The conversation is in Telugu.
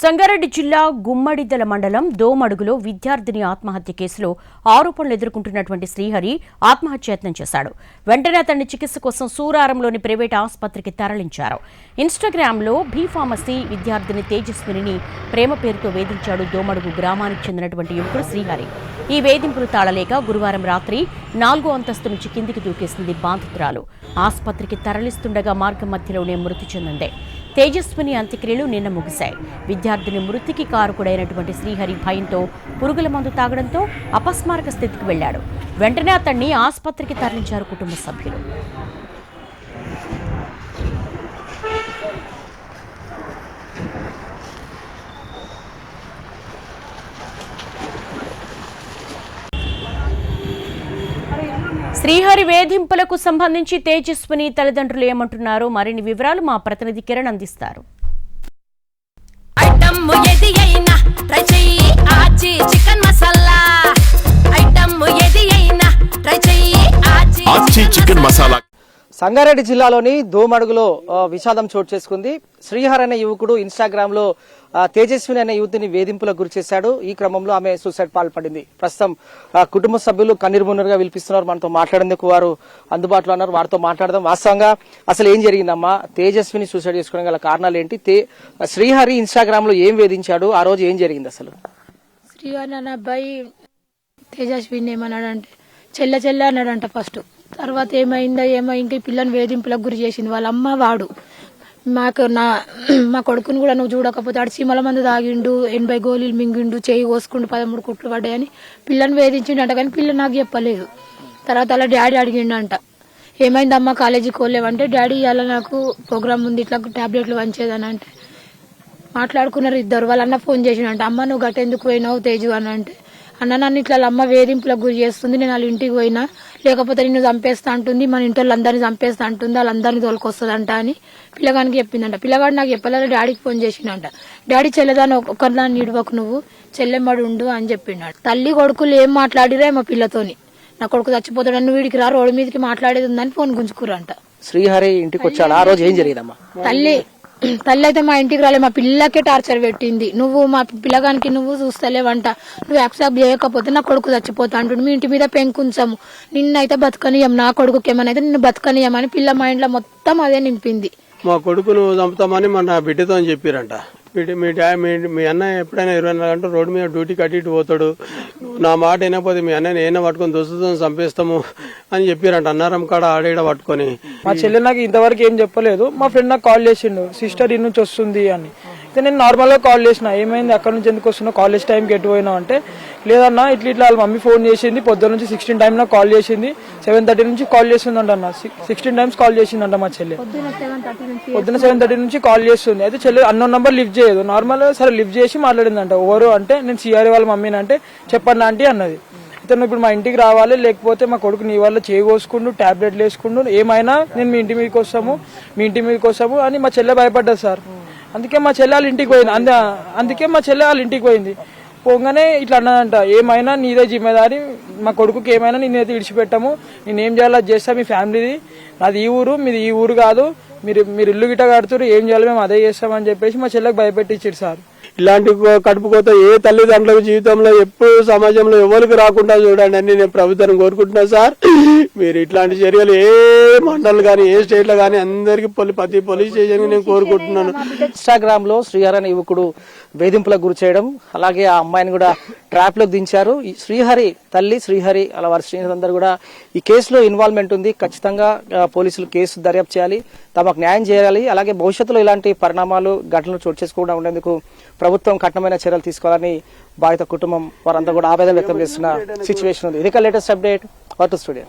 సంగారెడ్డి జిల్లా గుమ్మడిదల మండలం దోమడుగులో విద్యార్థిని ఆత్మహత్య కేసులో ఆరోపణలు ఎదుర్కొంటున్నటువంటి శ్రీహరి ఆత్మహత్యయత్నం చేశాడు. వెంటనే అతన్ని చికిత్స కోసం సూరారంలోని ప్రైవేట్ ఆసుపత్రికి తరలించారు. ఇన్స్టాగ్రామ్లో బీ ఫార్మసీ విద్యార్థిని తేజస్విని ప్రేమ పేరుతో వేధించాడు దోమడుగు గ్రామానికి చెందినటువంటి యువకుడు శ్రీహరి. ఈ వేధింపులు తాళలేక గురువారం రాత్రి నాలుగో అంతస్తు నుంచి కిందికి దూకేసింది బాధితురాలు. ఆసుపత్రికి తరలిస్తుండగా మార్గం మధ్యలోనే మృతి చెందింది. తేజస్విని అంత్యక్రియలు నిన్న ముగిశాయి. విద్యార్థిని మృతికి కారుకుడైనటువంటి శ్రీహరి భయంతో పురుగుల మందు తాగడంతో అపస్మారక స్థితికి వెళ్ళాడు వెంటనే అతన్ని ఆసుపత్రికి తరలించారు కుటుంబ సభ్యులు. శ్రీహరి వేధింపులకు సంబంధించి తేజస్విని తల్లిదండ్రులు ఏమంటున్నారో? మరిన్ని వివరాలు మా ప్రతినిధి కిరణ్ అందిస్తారు. చికెన్ మసాలా. సంగారెడ్డి జిల్లాలోని దోమడుగులో విషాదం చోటు చేసుకుంది. శ్రీహర్ అనే యువకుడు ఇన్స్టాగ్రామ్లో తేజస్విని అనే యువతిని వేధింపులకు గురి చేశాడు. ఈ క్రమంలో ఆమె సూసైడ్ పాల్పడింది. ప్రస్తుతం కుటుంబ సభ్యులు కన్నీరు మున్నరుగా పిలిపిస్తున్నారు మనతో మాట్లాడేందుకు వారు అందుబాటులో ఉన్నారు. వారితో మాట్లాడదాం. వాస్తవంగా అసలు ఏం జరిగిందమ్మా? తేజస్విని సూసైడ్ చేసుకోవడం గల కారణాలు ఏంటి తే శ్రీహరి ఇన్స్టాగ్రామ్లో ఏం వేధించాడు? ఆ రోజు ఏం జరిగింది అసలు? శ్రీహరి అన్న అబ్బాయి తేజస్విని ఏమన్నాడంటే చెల్ల చెల్ల అన్నాడంట ఫస్ట్ తర్వాత ఏమైందో ఏమో ఇంకా ఈ పిల్లని వేధింపులకు గురి చేసింది. వాళ్ళ అమ్మ వాడు. మాకు నా మా కొడుకుని కూడా నువ్వు చూడకపోతే ఆడు చీమల మందు తాగిండు ఎనభై గోళీలు మింగిండు చేయి కోసుకుండు పదమూడు కుట్లు పడ్డాయని పిల్లని వేధించిండు అంట కానీ పిల్ల నాకు చెప్పలేదు. తర్వాత అలా డాడీ అడిగిండంట. ఏమైందమ్మా కాలేజీకి పోలేవంటే డాడీ ఇవాళ నాకు ప్రోగ్రామ్ ఉంది ఇట్లా టాబ్లెట్లు వంచేదని అంటే. మాట్లాడుకున్నారు ఇద్దరు. వాళ్ళన్న ఫోన్ చేసినంట అమ్మ నువ్వు గట్ట ఎందుకు పోయినావు తేజు అని అంటే. అన్న నన్ను ఇట్లా అమ్మ వేధింపులకు గురి చేస్తుంది. నేను వాళ్ళ ఇంటికి పోయినా లేకపోతే నిన్ను చంపేస్తా అంటుంది మన ఇంటి వాళ్ళందరినీ చంపేస్తా అంటుంది వాళ్ళందరినీ తోలుకొస్తుందంట అని పిల్లగానికి చెప్పిందంట. పిల్లగాడు నాకు చెప్పలేదు డాడీకి ఫోన్ చేసిండంట డాడీ చెల్లెదాన్ని ఒకరిదాన్ని ఇడవకు నువ్వు చెల్లెమ్మడు ఉండు అని చెప్పిండాడు తల్లి కొడుకులు ఏం మాట్లాడిరే మా పిల్లతోని. నా కొడుకు చచ్చిపోతాడు నువ్వు వీడికి రా రోడ్డు మీదకి మాట్లాడేది ఉందని ఫోన్ గుంజుకురంట శ్రీహరి ఇంటికి వచ్చాడు ఆ రోజు ఏం జరిగిందమ్మా? తల్లి తల్లి అయితే మా ఇంటికి రాలే మా పిల్లకే టార్చర్ పెట్టింది. నువ్వు మా పిల్లగానికి నువ్వు చూస్తలేవంట. నువ్వు యాక్సెప్ట్ చేయకపోతే నా కొడుకు చచ్చిపోతా అంటుండు. మీ ఇంటి మీద పెంకుంచాము. నిన్నైతే బతకనియం నా కొడుకుకి ఏమైనా అయితే నిన్ను బతకనియమని పిల్ల మా ఇంట్లో మొత్తం అదే నింపింది. మా కొడుకును చంపుతామని మన బిడ్డతో అని చెప్పారంట. మీ డా మీ మీ అన్నయ్య ఎప్పుడైనా ఇరవై నాలుగు గంటలు రోడ్డు మీద డ్యూటీ కట్టి ఇటు పోతాడు. నా మాట అయినపోతే మీ అన్నయ్య ఏమైనా పట్టుకొని దుస్తుతం చంపేస్తాము అని చెప్పారంట అన్నారం కాడ ఆడేడ పట్టుకొని. మా చెల్లి నాకు ఇంతవరకు ఏం చెప్పలేదు. మా ఫ్రెండ్ నాకు కాల్ చేసిండు సిస్టర్ ఇన్నుంచి వస్తుంది అని. అయితే నేను నార్మల్గా కాల్ చేసిన. ఏమైంది? అక్కడ నుంచి ఎందుకు వస్తున్నావు? కాలేజ్ టైంకి ఎటు పోయినావు అంటే లేదన్నా ఇట్లా ఇట్లా వాళ్ళ మమ్మీ ఫోన్ చేసింది పొద్దున్న నుంచి సిక్స్టీన్ టైం నాకు కాల్ చేసింది. సెవెన్ థర్టీ నుంచి కాల్ చేస్తుందంట అన్న. సిక్స్టీన్ టైమ్స్ కాల్ చేసిందంట మా చెల్లి. పొద్దున సెవెన్ థర్టీ నుంచి కాల్ చేస్తుంది. అయితే చెల్లి అన్నోన్ నంబర్ లిఫ్ట్ చేయదు. నార్మల్ సరే లిఫ్ట్ చేసి మాట్లాడిందంట. ఎవరు అంటే నేను సిఆర్ఏ వాళ్ళ మమ్మీని అంటే చెప్పండి ఆంటీ అన్నది. అయితే ఇప్పుడు మా ఇంటికి రావాలి లేకపోతే మా కొడుకు నీ వల్ల చేయకోసుకుండు టాబ్లెట్లు వేసుకుండు ఏమైనా నేను మీ ఇంటి మీదకి వస్తాము మీ ఇంటి మీదకి వస్తాము అని మా చెల్లె భయపడ్డది సార్. అందుకే మా చెల్లెలు వాళ్ళ ఇంటికి పోయింది. అంద అందుకే మా చెల్లెలు వాళ్ళ ఇంటికి పోయింది. పోగానే ఇట్లా అన్నదంట ఏమైనా నీదే జిమ్మేదారి మా కొడుకుకి ఏమైనా నేనైతే విడిచిపెట్టాము నేనేం చేయాలో అది చేస్తా మీ ఫ్యామిలీది. నాది ఈ ఊరు మీది ఈ ఊరు కాదు. మీరు మీరు ఇల్లు గిట్ట కడుతురు ఏం చేయాలి మేము అదే చేస్తామని చెప్పేసి మా చెల్లెకి భయపెట్టించారు సార్. ఇలాంటి కో- కడుపు కోత ఏ తల్లిదండ్రుల జీవితంలో ఎప్పుడు సమాజంలో ఎవరికి రాకుండా చూడండి అని నేను ప్రభుత్వాన్ని కోరుకుంటున్నా సార్. మీరు ఇట్లాంటి చర్యలు ఏ మండలం కానీ ఏ స్టేట్లో కానీ అందరికి పోలీ- ప్రతి పోలీస్ స్టేషన్ నేను కోరుకుంటున్నాను. ఇన్స్టాగ్రామ్లో శ్రీహరి అనే యువకుడు వేధింపులకు గురి చేయడం అలాగే ఆ అమ్మాయిని కూడా ట్రాప్లోకి దించారు. ఈ శ్రీహరి తల్లి శ్రీహరి అలా వారి శ్రీహరి కూడా ఈ కేసులో ఇన్వాల్వ్మెంట్ ఉంది. ఖచ్చితంగా పోలీసులు కేసు దర్యాప్తు చేయాలి తమకు న్యాయం చేయాలి. అలాగే భవిష్యత్తులో ఇలాంటి పరిణామాలు ఘటనలు చోటు చేసుకోకుండా ఉండేందుకు ప్రభుత్వం కఠినమైన చర్యలు తీసుకోవాలని బాధిత కుటుంబం వారంతా కూడా ఆవేదన వ్యక్తం చేస్తున్న సిచ్యువేషన్ ఉంది. ఇది లేటెస్ట్ అప్డేట్ వర్టు స్టూడియో.